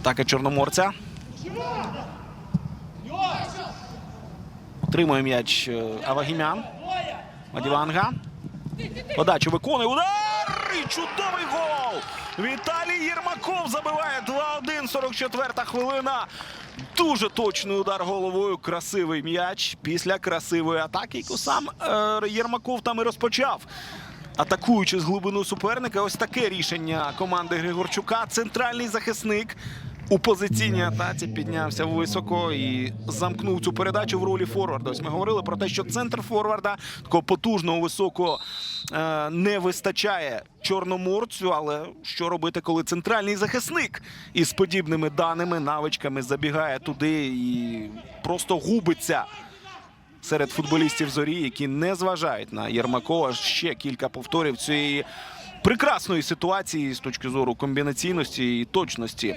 Атака Чорноморця. Отримує м'яч е, Авагімян. Мадіванга. Подачу виконує. Удар! І чудовий гол! Віталій Єрмаков забиває 2-1, 44 хвилина. Дуже точний удар головою. Красивий м'яч після красивої атаки, яку сам е, Єрмаков там і розпочав. Атакуючи з глибину суперника, ось таке рішення команди Григорчука. Центральний захисник у позиційній атаці піднявся високо і замкнув цю передачу в ролі форварда. Ось ми говорили про те, що центр форварда такого потужного високого е, не вистачає чорноморцю. Але що робити, коли центральний захисник із подібними даними, навичками забігає туди і просто губиться серед футболістів зорі, які не зважають на Єрмакова. Ще кілька повторів цієї прекрасної ситуації з точки зору комбінаційності і точності